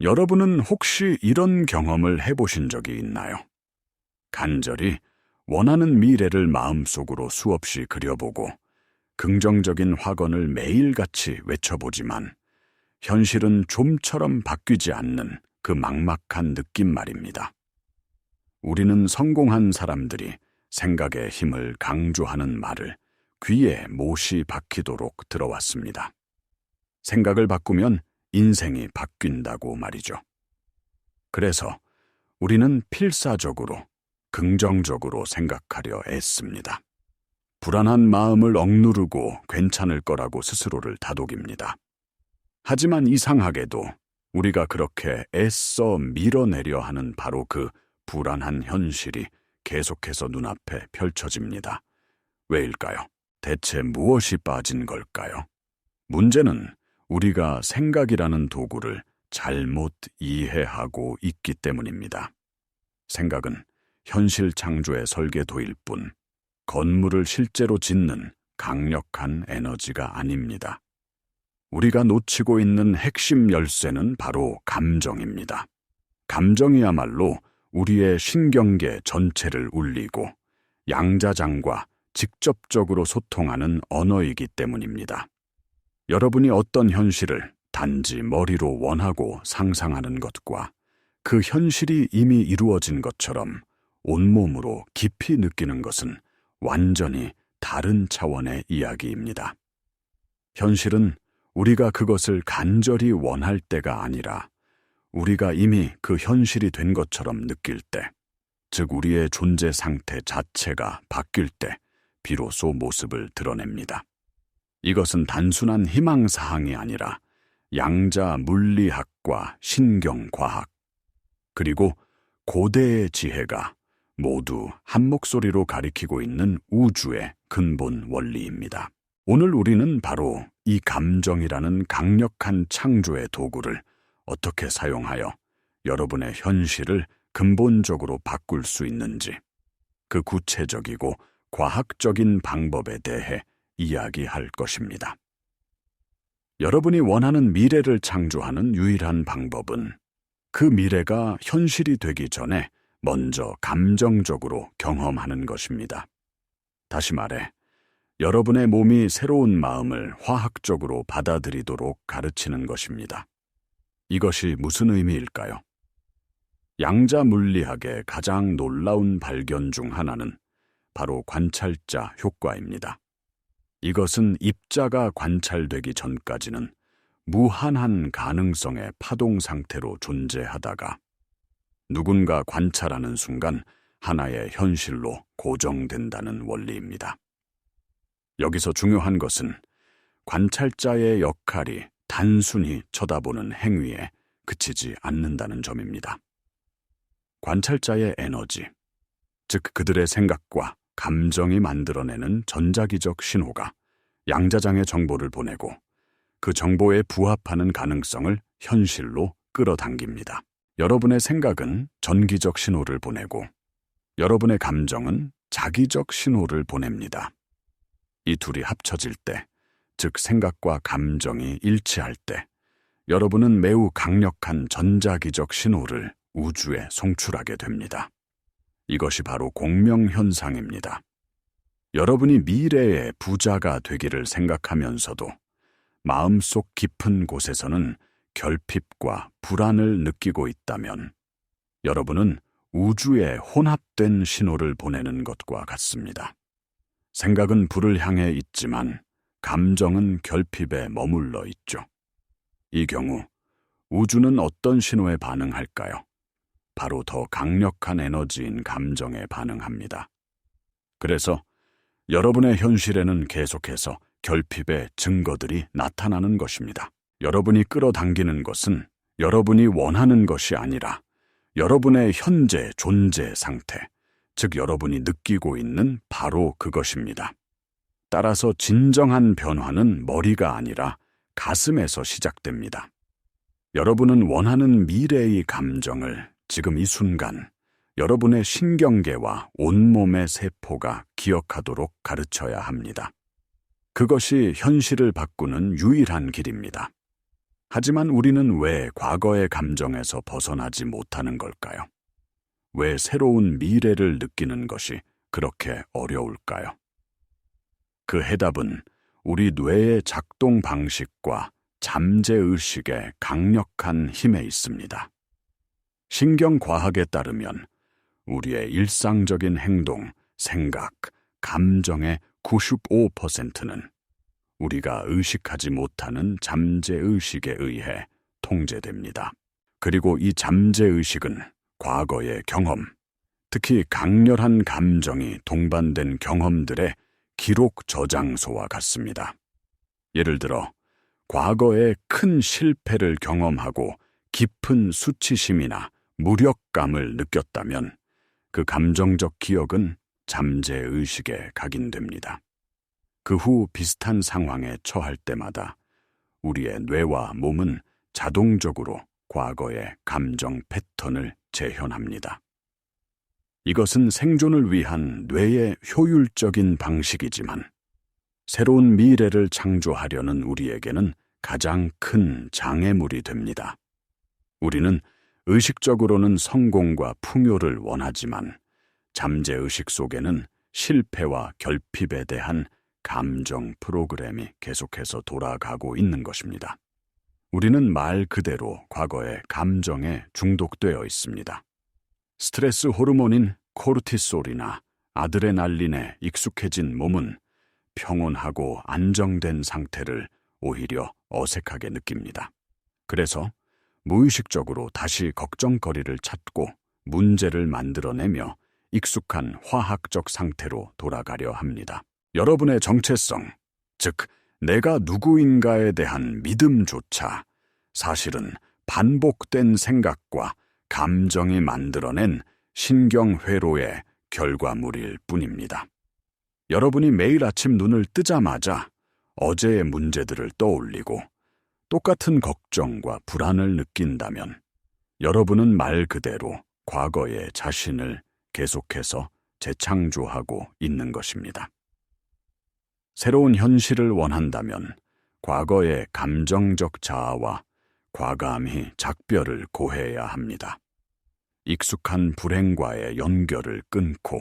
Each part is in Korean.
여러분은 혹시 이런 경험을 해보신 적이 있나요? 간절히 원하는 미래를 마음속으로 수없이 그려보고 긍정적인 확언을 매일같이 외쳐보지만 현실은 좀처럼 바뀌지 않는 그 막막한 느낌 말입니다. 우리는 성공한 사람들이 생각의 힘을 강조하는 말을 귀에 못이 박히도록 들어왔습니다. 생각을 바꾸면 인생이 바뀐다고 말이죠. 그래서 우리는 필사적으로 긍정적으로 생각하려 애씁니다. 불안한 마음을 억누르고 괜찮을 거라고 스스로를 다독입니다. 하지만 이상하게도 우리가 그렇게 애써 밀어내려 하는 바로 그 불안한 현실이 계속해서 눈앞에 펼쳐집니다. 왜일까요? 대체 무엇이 빠진 걸까요? 문제는 우리가 생각이라는 도구를 잘못 이해하고 있기 때문입니다. 생각은 현실 창조의 설계도일 뿐 건물을 실제로 짓는 강력한 에너지가 아닙니다. 우리가 놓치고 있는 핵심 열쇠는 바로 감정입니다. 감정이야말로 우리의 신경계 전체를 울리고 양자장과 직접적으로 소통하는 언어이기 때문입니다. 여러분이 어떤 현실을 단지 머리로 원하고 상상하는 것과 그 현실이 이미 이루어진 것처럼 온몸으로 깊이 느끼는 것은 완전히 다른 차원의 이야기입니다. 현실은 우리가 그것을 간절히 원할 때가 아니라 우리가 이미 그 현실이 된 것처럼 느낄 때, 즉 우리의 존재 상태 자체가 바뀔 때 비로소 모습을 드러냅니다. 이것은 단순한 희망사항이 아니라 양자 물리학과 신경과학, 그리고 고대의 지혜가 모두 한 목소리로 가리키고 있는 우주의 근본 원리입니다. 오늘 우리는 바로 이 감정이라는 강력한 창조의 도구를 어떻게 사용하여 여러분의 현실을 근본적으로 바꿀 수 있는지 그 구체적이고 과학적인 방법에 대해 이야기할 것입니다. 여러분이 원하는 미래를 창조하는 유일한 방법은 그 미래가 현실이 되기 전에 먼저 감정적으로 경험하는 것입니다. 다시 말해, 여러분의 몸이 새로운 마음을 화학적으로 받아들이도록 가르치는 것입니다. 이것이 무슨 의미일까요? 양자 물리학의 가장 놀라운 발견 중 하나는 바로 관찰자 효과입니다. 이것은 입자가 관찰되기 전까지는 무한한 가능성의 파동 상태로 존재하다가 누군가 관찰하는 순간 하나의 현실로 고정된다는 원리입니다. 여기서 중요한 것은 관찰자의 역할이 단순히 쳐다보는 행위에 그치지 않는다는 점입니다. 관찰자의 에너지, 즉 그들의 생각과 감정이 만들어내는 전자기적 신호가 양자장의 정보를 보내고 그 정보에 부합하는 가능성을 현실로 끌어당깁니다. 여러분의 생각은 전기적 신호를 보내고 여러분의 감정은 자기적 신호를 보냅니다. 이 둘이 합쳐질 때, 즉 생각과 감정이 일치할 때, 여러분은 매우 강력한 전자기적 신호를 우주에 송출하게 됩니다. 이것이 바로 공명현상입니다. 여러분이 미래의 부자가 되기를 생각하면서도 마음속 깊은 곳에서는 결핍과 불안을 느끼고 있다면 여러분은 우주에 혼합된 신호를 보내는 것과 같습니다. 생각은 불을 향해 있지만 감정은 결핍에 머물러 있죠. 이 경우 우주는 어떤 신호에 반응할까요? 바로 더 강력한 에너지인 감정에 반응합니다. 그래서 여러분의 현실에는 계속해서 결핍의 증거들이 나타나는 것입니다. 여러분이 끌어당기는 것은 여러분이 원하는 것이 아니라 여러분의 현재 존재 상태, 즉 여러분이 느끼고 있는 바로 그것입니다. 따라서 진정한 변화는 머리가 아니라 가슴에서 시작됩니다. 여러분은 원하는 미래의 감정을 지금 이 순간 여러분의 신경계와 온몸의 세포가 기억하도록 가르쳐야 합니다. 그것이 현실을 바꾸는 유일한 길입니다. 하지만 우리는 왜 과거의 감정에서 벗어나지 못하는 걸까요? 왜 새로운 미래를 느끼는 것이 그렇게 어려울까요? 그 해답은 우리 뇌의 작동 방식과 잠재의식의 강력한 힘에 있습니다. 신경과학에 따르면 우리의 일상적인 행동, 생각, 감정의 95%는 우리가 의식하지 못하는 잠재의식에 의해 통제됩니다. 그리고 이 잠재의식은 과거의 경험, 특히 강렬한 감정이 동반된 경험들의 기록 저장소와 같습니다. 예를 들어, 과거의 큰 실패를 경험하고 깊은 수치심이나 무력감을 느꼈다면 그 감정적 기억은 잠재의식에 각인됩니다. 그 후 비슷한 상황에 처할 때마다 우리의 뇌와 몸은 자동적으로 과거의 감정 패턴을 재현합니다. 이것은 생존을 위한 뇌의 효율적인 방식이지만 새로운 미래를 창조하려는 우리에게는 가장 큰 장애물이 됩니다. 우리는 의식적으로는 성공과 풍요를 원하지만 잠재의식 속에는 실패와 결핍에 대한 감정 프로그램이 계속해서 돌아가고 있는 것입니다. 우리는 말 그대로 과거의 감정에 중독되어 있습니다. 스트레스 호르몬인 코르티솔이나 아드레날린에 익숙해진 몸은 평온하고 안정된 상태를 오히려 어색하게 느낍니다. 그래서 무의식적으로 다시 걱정거리를 찾고 문제를 만들어내며 익숙한 화학적 상태로 돌아가려 합니다. 여러분의 정체성, 즉, 내가 누구인가에 대한 믿음조차 사실은 반복된 생각과 감정이 만들어낸 신경회로의 결과물일 뿐입니다. 여러분이 매일 아침 눈을 뜨자마자 어제의 문제들을 떠올리고 똑같은 걱정과 불안을 느낀다면 여러분은 말 그대로 과거의 자신을 계속해서 재창조하고 있는 것입니다. 새로운 현실을 원한다면 과거의 감정적 자아와 과감히 작별을 고해야 합니다. 익숙한 불행과의 연결을 끊고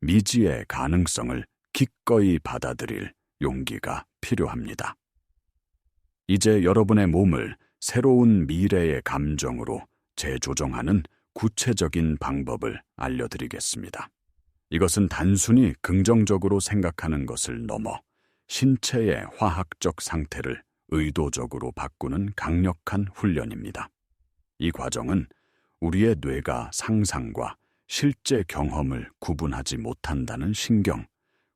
미지의 가능성을 기꺼이 받아들일 용기가 필요합니다. 이제 여러분의 몸을 새로운 미래의 감정으로 재조정하는 구체적인 방법을 알려드리겠습니다. 이것은 단순히 긍정적으로 생각하는 것을 넘어 신체의 화학적 상태를 의도적으로 바꾸는 강력한 훈련입니다. 이 과정은 우리의 뇌가 상상과 실제 경험을 구분하지 못한다는 신경,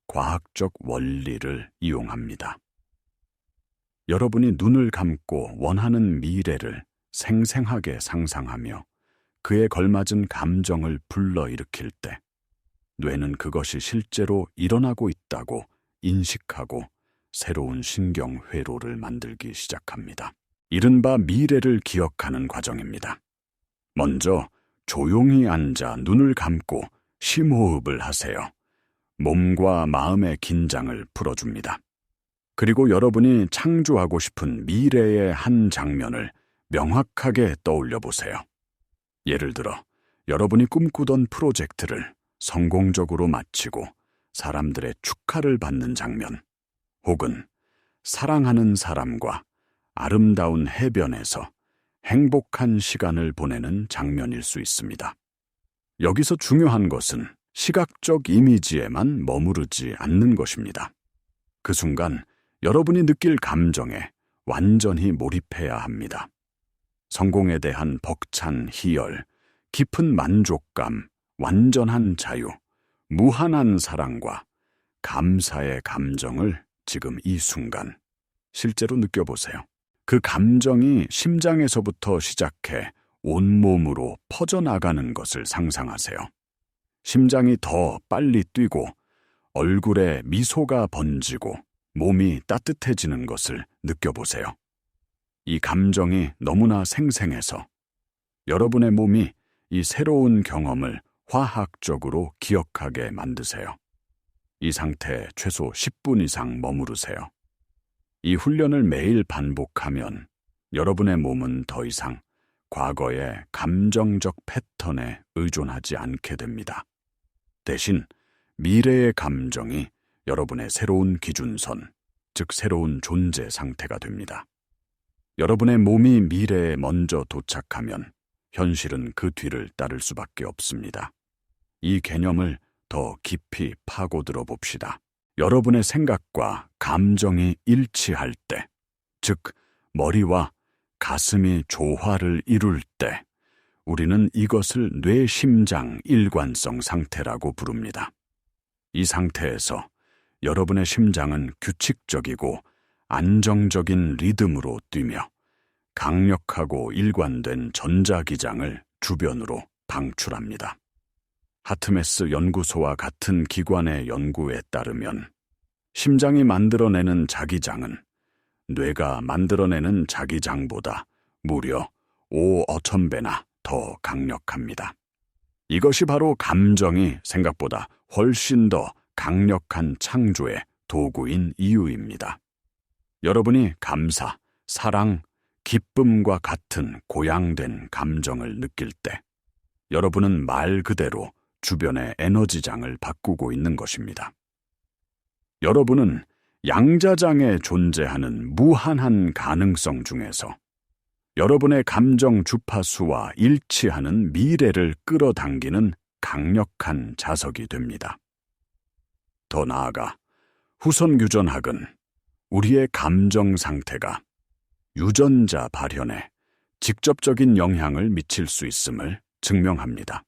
과학적 원리를 이용합니다. 여러분이 눈을 감고 원하는 미래를 생생하게 상상하며 그에 걸맞은 감정을 불러일으킬 때 뇌는 그것이 실제로 일어나고 있다고 인식하고 새로운 신경 회로를 만들기 시작합니다. 이른바 미래를 기억하는 과정입니다. 먼저 조용히 앉아 눈을 감고 심호흡을 하세요. 몸과 마음의 긴장을 풀어줍니다. 그리고 여러분이 창조하고 싶은 미래의 한 장면을 명확하게 떠올려 보세요. 예를 들어, 여러분이 꿈꾸던 프로젝트를 성공적으로 마치고 사람들의 축하를 받는 장면, 혹은 사랑하는 사람과 아름다운 해변에서 행복한 시간을 보내는 장면일 수 있습니다. 여기서 중요한 것은 시각적 이미지에만 머무르지 않는 것입니다. 그 순간 여러분이 느낄 감정에 완전히 몰입해야 합니다. 성공에 대한 벅찬 희열, 깊은 만족감, 완전한 자유, 무한한 사랑과 감사의 감정을 지금 이 순간 실제로 느껴보세요. 그 감정이 심장에서부터 시작해 온몸으로 퍼져나가는 것을 상상하세요. 심장이 더 빨리 뛰고 얼굴에 미소가 번지고 몸이 따뜻해지는 것을 느껴보세요. 이 감정이 너무나 생생해서 여러분의 몸이 이 새로운 경험을 화학적으로 기억하게 만드세요. 이 상태에 최소 10분 이상 머무르세요. 이 훈련을 매일 반복하면 여러분의 몸은 더 이상 과거의 감정적 패턴에 의존하지 않게 됩니다. 대신 미래의 감정이 여러분의 새로운 기준선, 즉 새로운 존재 상태가 됩니다. 여러분의 몸이 미래에 먼저 도착하면 현실은 그 뒤를 따를 수밖에 없습니다. 이 개념을 더 깊이 파고들어 봅시다. 여러분의 생각과 감정이 일치할 때, 즉, 머리와 가슴이 조화를 이룰 때, 우리는 이것을 뇌심장 일관성 상태라고 부릅니다. 이 상태에서 여러분의 심장은 규칙적이고 안정적인 리듬으로 뛰며 강력하고 일관된 전자기장을 주변으로 방출합니다. 하트메스 연구소와 같은 기관의 연구에 따르면 심장이 만들어내는 자기장은 뇌가 만들어내는 자기장보다 무려 5어천 배나 더 강력합니다. 이것이 바로 감정이 생각보다 훨씬 더 강력한 창조의 도구인 이유입니다. 여러분이 감사, 사랑, 기쁨과 같은 고양된 감정을 느낄 때 여러분은 말 그대로 주변의 에너지장을 바꾸고 있는 것입니다. 여러분은 양자장에 존재하는 무한한 가능성 중에서 여러분의 감정 주파수와 일치하는 미래를 끌어당기는 강력한 자석이 됩니다. 더 나아가 후선 유전학은 우리의 감정 상태가 유전자 발현에 직접적인 영향을 미칠 수 있음을 증명합니다.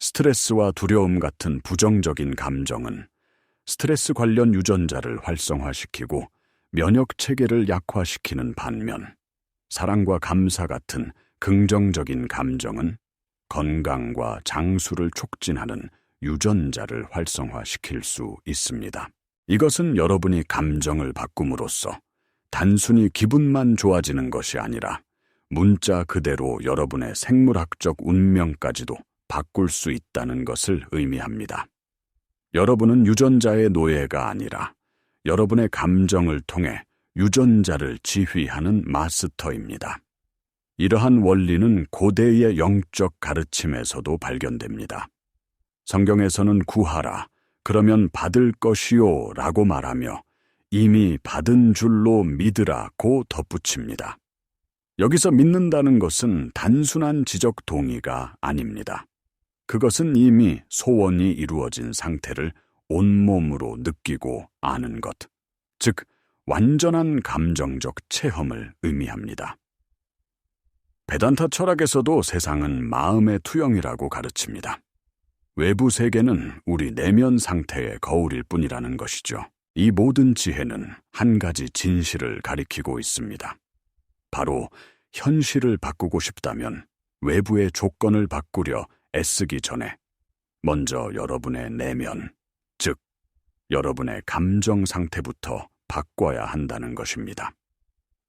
스트레스와 두려움 같은 부정적인 감정은 스트레스 관련 유전자를 활성화시키고 면역 체계를 약화시키는 반면 사랑과 감사 같은 긍정적인 감정은 건강과 장수를 촉진하는 유전자를 활성화시킬 수 있습니다. 이것은 여러분이 감정을 바꿈으로써 단순히 기분만 좋아지는 것이 아니라 문자 그대로 여러분의 생물학적 운명까지도 바꿀 수 있다는 것을 의미합니다. 여러분은 유전자의 노예가 아니라 여러분의 감정을 통해 유전자를 지휘하는 마스터입니다. 이러한 원리는 고대의 영적 가르침에서도 발견됩니다. 성경에서는 구하라, 그러면 받을 것이요 라고 말하며 이미 받은 줄로 믿으라고 덧붙입니다. 여기서 믿는다는 것은 단순한 지적 동의가 아닙니다. 그것은 이미 소원이 이루어진 상태를 온몸으로 느끼고 아는 것, 즉, 완전한 감정적 체험을 의미합니다. 베단타 철학에서도 세상은 마음의 투영이라고 가르칩니다. 외부 세계는 우리 내면 상태의 거울일 뿐이라는 것이죠. 이 모든 지혜는 한 가지 진실을 가리키고 있습니다. 바로 현실을 바꾸고 싶다면 외부의 조건을 바꾸려 애쓰기 전에 먼저 여러분의 내면, 즉, 여러분의 감정 상태부터 바꿔야 한다는 것입니다.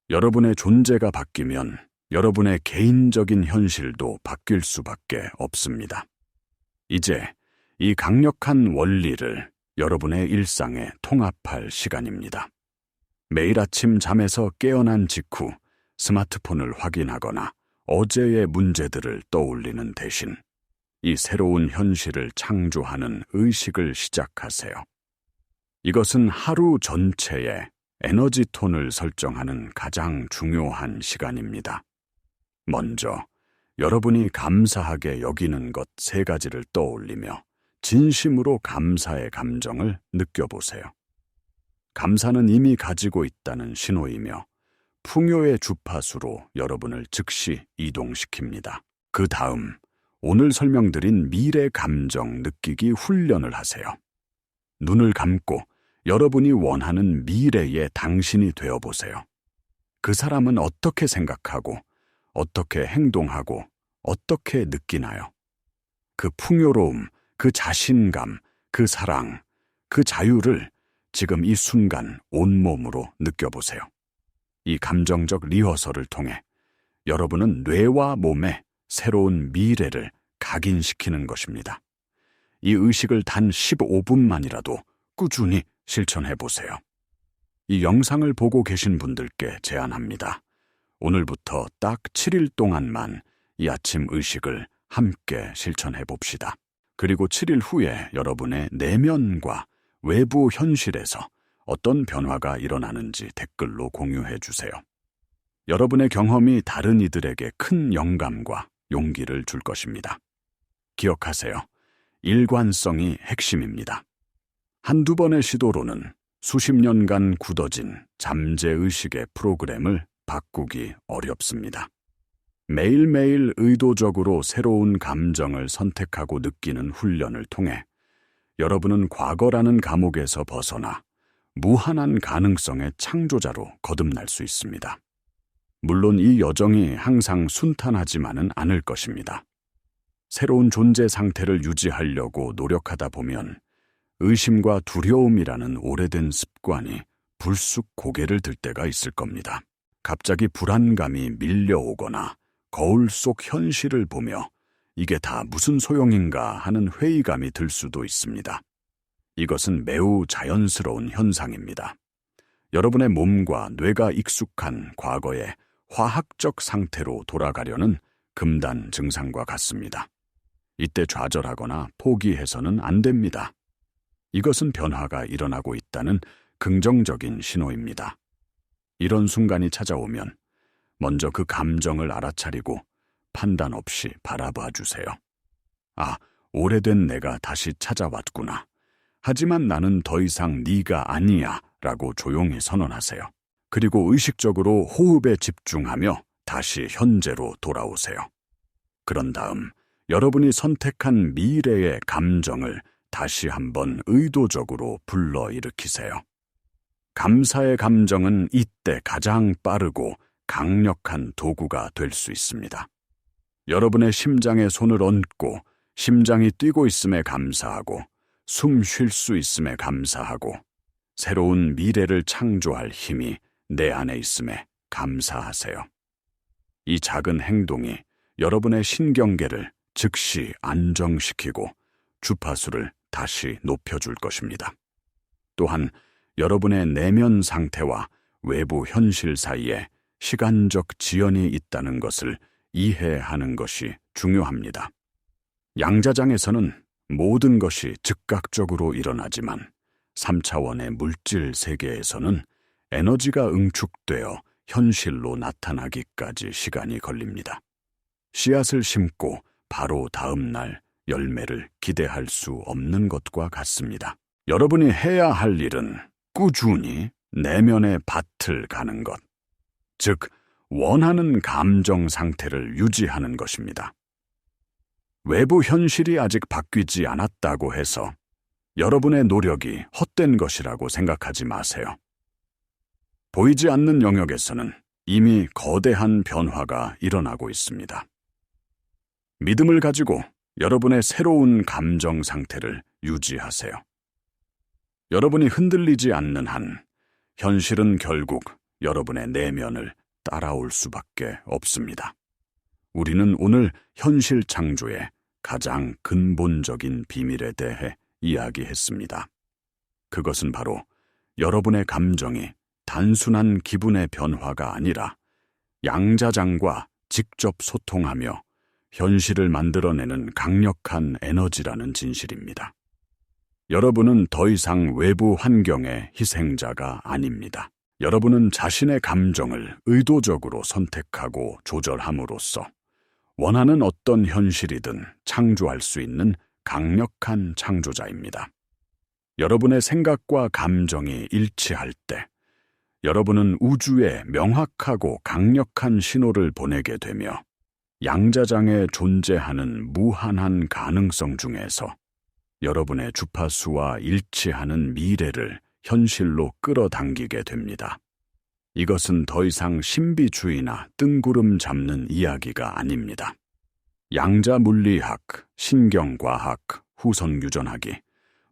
여러분의 존재가 바뀌면 여러분의 개인적인 현실도 바뀔 수밖에 없습니다. 이제 이 강력한 원리를 여러분의 일상에 통합할 시간입니다. 매일 아침 잠에서 깨어난 직후 스마트폰을 확인하거나 어제의 문제들을 떠올리는 대신 이 새로운 현실을 창조하는 의식을 시작하세요. 이것은 하루 전체의 에너지 톤을 설정하는 가장 중요한 시간입니다. 먼저 여러분이 감사하게 여기는 것 세 가지를 떠올리며 진심으로 감사의 감정을 느껴보세요. 감사는 이미 가지고 있다는 신호이며 풍요의 주파수로 여러분을 즉시 이동시킵니다. 그 다음, 오늘 설명드린 미래 감정 느끼기 훈련을 하세요. 눈을 감고 여러분이 원하는 미래의 당신이 되어 보세요. 그 사람은 어떻게 생각하고, 어떻게 행동하고, 어떻게 느끼나요? 그 풍요로움, 그 자신감, 그 사랑, 그 자유를 지금 이 순간 온몸으로 느껴보세요. 이 감정적 리허설을 통해 여러분은 뇌와 몸에 새로운 미래를 각인시키는 것입니다. 이 의식을 단 15분만이라도 꾸준히 실천해 보세요. 이 영상을 보고 계신 분들께 제안합니다. 오늘부터 딱 7일 동안만 이 아침 의식을 함께 실천해 봅시다. 그리고 7일 후에 여러분의 내면과 외부 현실에서 어떤 변화가 일어나는지 댓글로 공유해 주세요. 여러분의 경험이 다른 이들에게 큰 영감과 용기를 줄 것입니다. 기억하세요. 일관성이 핵심입니다. 한두 번의 시도로는 수십 년간 굳어진 잠재의식의 프로그램을 바꾸기 어렵습니다. 매일매일 의도적으로 새로운 감정을 선택하고 느끼는 훈련을 통해 여러분은 과거라는 감옥에서 벗어나 무한한 가능성의 창조자로 거듭날 수 있습니다. 물론 이 여정이 항상 순탄하지만은 않을 것입니다. 새로운 존재 상태를 유지하려고 노력하다 보면 의심과 두려움이라는 오래된 습관이 불쑥 고개를 들 때가 있을 겁니다. 갑자기 불안감이 밀려오거나 거울 속 현실을 보며 이게 다 무슨 소용인가 하는 회의감이 들 수도 있습니다. 이것은 매우 자연스러운 현상입니다. 여러분의 몸과 뇌가 익숙한 과거의 화학적 상태로 돌아가려는 금단 증상과 같습니다. 이때 좌절하거나 포기해서는 안 됩니다. 이것은 변화가 일어나고 있다는 긍정적인 신호입니다. 이런 순간이 찾아오면 먼저 그 감정을 알아차리고 판단 없이 바라봐 주세요. 아, 오래된 내가 다시 찾아왔구나. 하지만 나는 더 이상 네가 아니야 라고 조용히 선언하세요. 그리고 의식적으로 호흡에 집중하며 다시 현재로 돌아오세요. 그런 다음 여러분이 선택한 미래의 감정을 다시 한번 의도적으로 불러일으키세요. 감사의 감정은 이때 가장 빠르고 강력한 도구가 될 수 있습니다. 여러분의 심장에 손을 얹고 심장이 뛰고 있음에 감사하고 숨 쉴 수 있음에 감사하고 새로운 미래를 창조할 힘이 내 안에 있음에 감사하세요. 이 작은 행동이 여러분의 신경계를 즉시 안정시키고 주파수를 다시 높여줄 것입니다. 또한 여러분의 내면 상태와 외부 현실 사이에 시간적 지연이 있다는 것을 이해하는 것이 중요합니다. 양자장에서는 모든 것이 즉각적으로 일어나지만 3차원의 물질 세계에서는 에너지가 응축되어 현실로 나타나기까지 시간이 걸립니다. 씨앗을 심고 바로 다음 날 열매를 기대할 수 없는 것과 같습니다. 여러분이 해야 할 일은 꾸준히 내면의 밭을 가는 것, 즉, 원하는 감정 상태를 유지하는 것입니다. 외부 현실이 아직 바뀌지 않았다고 해서 여러분의 노력이 헛된 것이라고 생각하지 마세요. 보이지 않는 영역에서는 이미 거대한 변화가 일어나고 있습니다. 믿음을 가지고 여러분의 새로운 감정 상태를 유지하세요. 여러분이 흔들리지 않는 한 현실은 결국 여러분의 내면을 따라올 수밖에 없습니다. 우리는 오늘 현실 창조의 가장 근본적인 비밀에 대해 이야기했습니다. 그것은 바로 여러분의 감정이 단순한 기분의 변화가 아니라 양자장과 직접 소통하며 현실을 만들어내는 강력한 에너지라는 진실입니다. 여러분은 더 이상 외부 환경의 희생자가 아닙니다. 여러분은 자신의 감정을 의도적으로 선택하고 조절함으로써 원하는 어떤 현실이든 창조할 수 있는 강력한 창조자입니다. 여러분의 생각과 감정이 일치할 때 여러분은 우주에 명확하고 강력한 신호를 보내게 되며 양자장에 존재하는 무한한 가능성 중에서 여러분의 주파수와 일치하는 미래를 현실로 끌어당기게 됩니다. 이것은 더 이상 신비주의나 뜬구름 잡는 이야기가 아닙니다. 양자 물리학, 신경과학, 후선 유전학이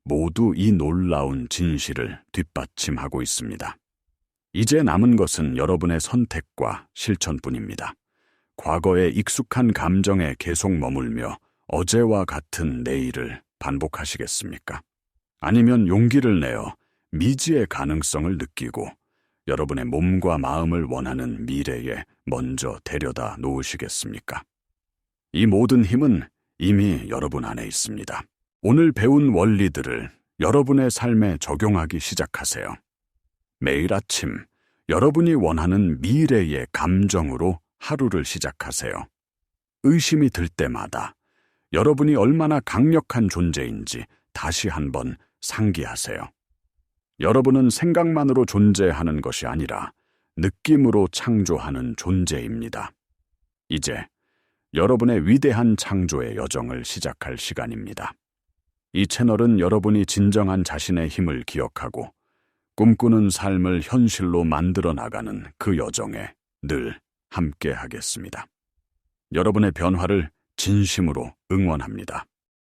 모두 이 놀라운 진실을 뒷받침하고 있습니다. 이제 남은 것은 여러분의 선택과 실천뿐입니다. 과거의 익숙한 감정에 계속 머물며 어제와 같은 내일을 반복하시겠습니까? 아니면 용기를 내어 미지의 가능성을 느끼고 여러분의 몸과 마음을 원하는 미래에 먼저 데려다 놓으시겠습니까? 이 모든 힘은 이미 여러분 안에 있습니다. 오늘 배운 원리들을 여러분의 삶에 적용하기 시작하세요. 매일 아침 여러분이 원하는 미래의 감정으로 하루를 시작하세요. 의심이 들 때마다 여러분이 얼마나 강력한 존재인지 다시 한번 상기하세요. 여러분은 생각만으로 존재하는 것이 아니라 느낌으로 창조하는 존재입니다. 이제 여러분의 위대한 창조의 여정을 시작할 시간입니다. 이 채널은 여러분이 진정한 자신의 힘을 기억하고 꿈꾸는 삶을 현실로 만들어 나가는 그 여정에 늘 함께 하겠습니다. 여러분의 변화를 진심으로 응원합니다.